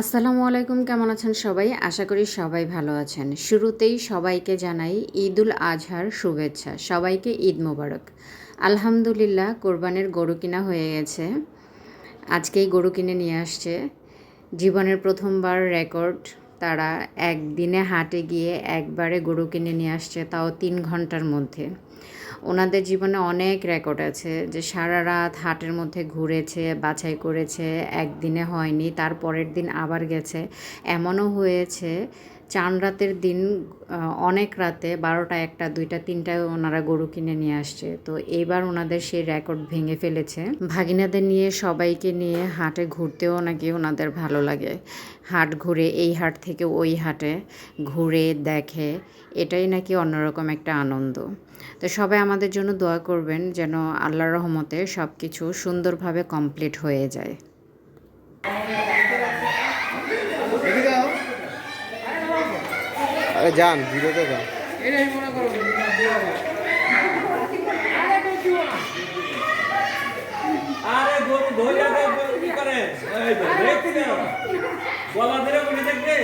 আসসালামু আলাইকুম, কেমন আছেন সবাই? আশা করি সবাই ভালো আছেন। শুরুতেই সবাইকে জানাই ঈদুল আজহার শুভেচ্ছা। সবাইকে ঈদ মোবারক। আলহামদুলিল্লাহ, কোরবানের গরু কিনা হয়ে গেছে। আজকেই গরু কিনে নিয়ে আসছে। জীবনের প্রথমবার রেকর্ড তারা একদিনে হাটে গিয়ে একবারে গরু কিনে নিয়ে আসছে তাও তিন ঘণ্টার মধ্যে। ওনাদের জীবনে অনেক রেকর্ড আছে যে সারা রাত হাটের মধ্যে ঘুরেছে, বাছাই করেছে, একদিনে হয়নি তার পরের দিন আবার গেছে। এমনও হয়েছে, চান রাতের দিন অনেক রাতে বারোটা, একটা, দুইটা, তিনটায় ওনারা গরু কিনে নিয়ে আসছে। তো এইবার ওনাদের সেই রেকর্ড ভেঙে ফেলেছে। ভাগিনাদের নিয়ে, সবাইকে নিয়ে হাটে ঘুরতেও নাকি ওনাদের ভালো লাগে। হাট ঘুরে, এই হাট থেকে ওই হাটে ঘুরে, দেখে, এটাই নাকি অন্যরকম একটা আনন্দ। তো সবাই আমাদের জন্য দোয়া করবেন যেন আল্লাহর রহমতে সব কিছু সুন্দরভাবে কমপ্লিট হয়ে যায়। আরে যান ভিডিওতে যান। আরে গরু ধইরা কি করে? দেখতে গলা ধরে বলে দেখবে?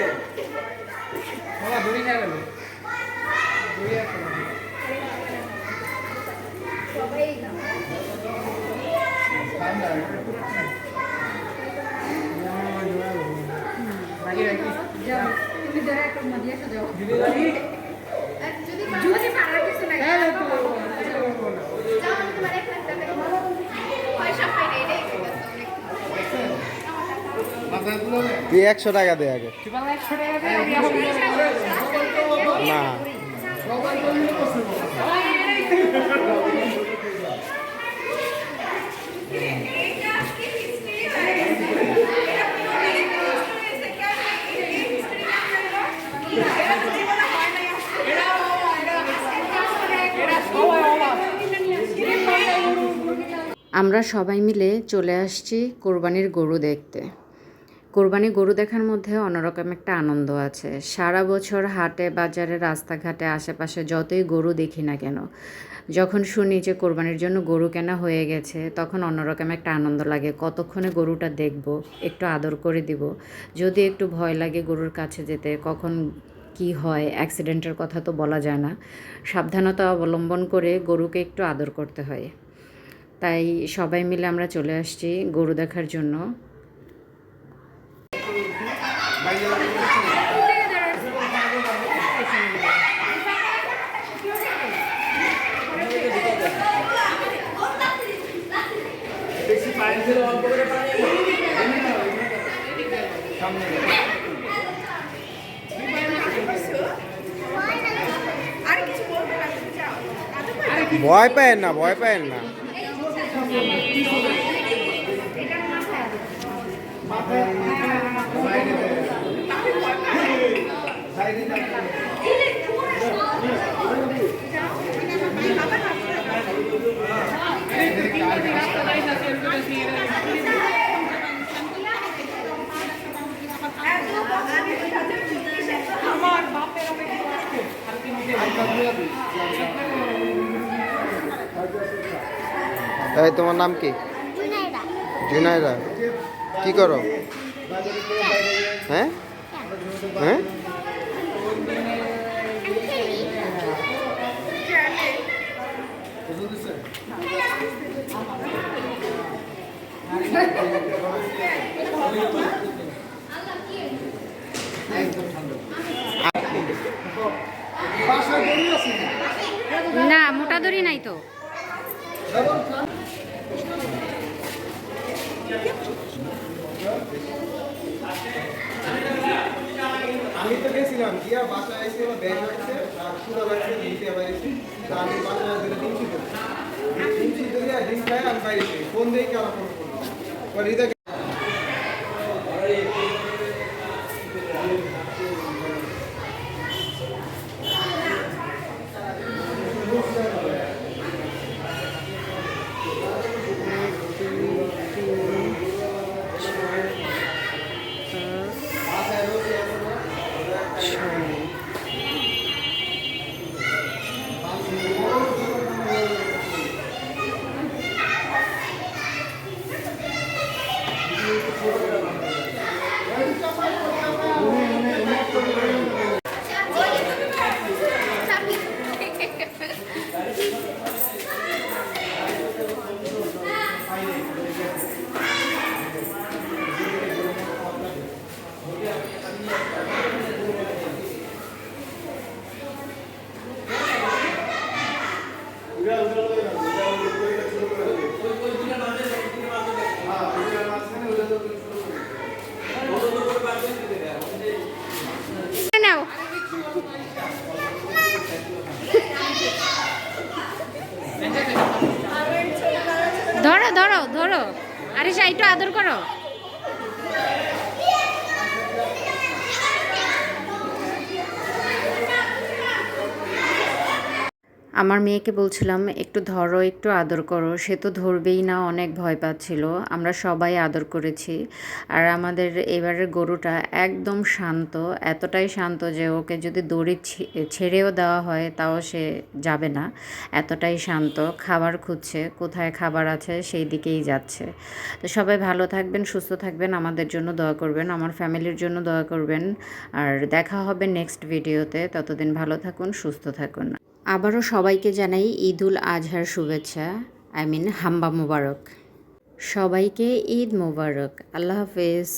তুই একশো টাকা দে আগে। না। আমরা সবাই মিলে চলে আসছি কোরবানির গরু দেখতে। কোরবানি গরু দেখার মধ্যে অন্যরকম একটা আনন্দ আছে। সারা বছর হাটে, বাজারে, রাস্তাঘাটে, আশেপাশে যতই গরু দেখি না কেন, যখন শুনি যে কোরবানির জন্য গরু কেনা হয়ে গেছে, তখন অন্যরকম একটা আনন্দ লাগে। কতক্ষণে গরুটা দেখব, একটু আদর করে দিব। যদি একটু ভয় লাগে গরুর কাছে যেতে, কখন কি হয়, অ্যাক্সিডেন্টের কথা তো বলা যায় না। সাবধানতা অবলম্বন করে গরুকে একটু আদর করতে হয়। তাই সবাই মিলে আমরা চলে আসছি গরু দেখার জন্য। বেশি পানি ছিল অল্প করে পানি ভয় পায়েন না ভয় এই তোমার নাম কি? জুনাইরা কি করো? হ্যাঁ? হ্যাঁ? না, মোটা দড়ি নাই তো। আমি তো গেছিলাম, গিয়া বাসায় এসে আমার ব্যাগ লাগছে পুরো দিতে আবার আমি দিলে ডিম ছিল ডিম ছিল আমি বাইরে ফোন দিয়ে কেন ফোন করল পরে হৃদয় ছয় ওইটা ওইটা লয়ে না ওইটা ওইটা শুরু করে দেবে ওই ওই দুটো মাঝে ওই দুটো মাঝে দেখো। হ্যাঁ ওইটা মাঝখানে ওইটা তো শুরু করে দেবে ওই দুটো করে বার করে দিতে দাও। ওই যে নাও ধরো ধরো ধরো আরে একটু আদর করো। আমার মেয়েকে বলছিলাম, একটু ধরো, একটু আদর করো, সে তো ধরবেই না, অনেক ভয় পাচ্ছিল, আমরা সবাই আদর করেছি। আর আমাদের এবারের গরুটা একদম শান্ত, এতটাই শান্ত যে ওকে যদি দড়ি ছেড়েও দেওয়া হয়, তাও সে যাবে না। এতটাই শান্ত, খাবার খুঁজছে, কোথায় খাবার আছে, সেই দিকেই যাচ্ছে। তো সবাই ভালো থাকবেন, সুস্থ থাকবেন, আমাদের জন্য দোয়া করবেন, আমার ফ্যামিলির জন্য দোয়া করবেন। আর দেখা হবে নেক্সট ভিডিওতে, ততদিন ভালো থাকুন, সুস্থ থাকুন। আবারও সবাইকে জানাই ঈদুল আজহার শুভেচ্ছা, আই মিন হাম্বা মোবারক। সবাইকে ঈদ মোবারক, আল্লাহ হাফেজ।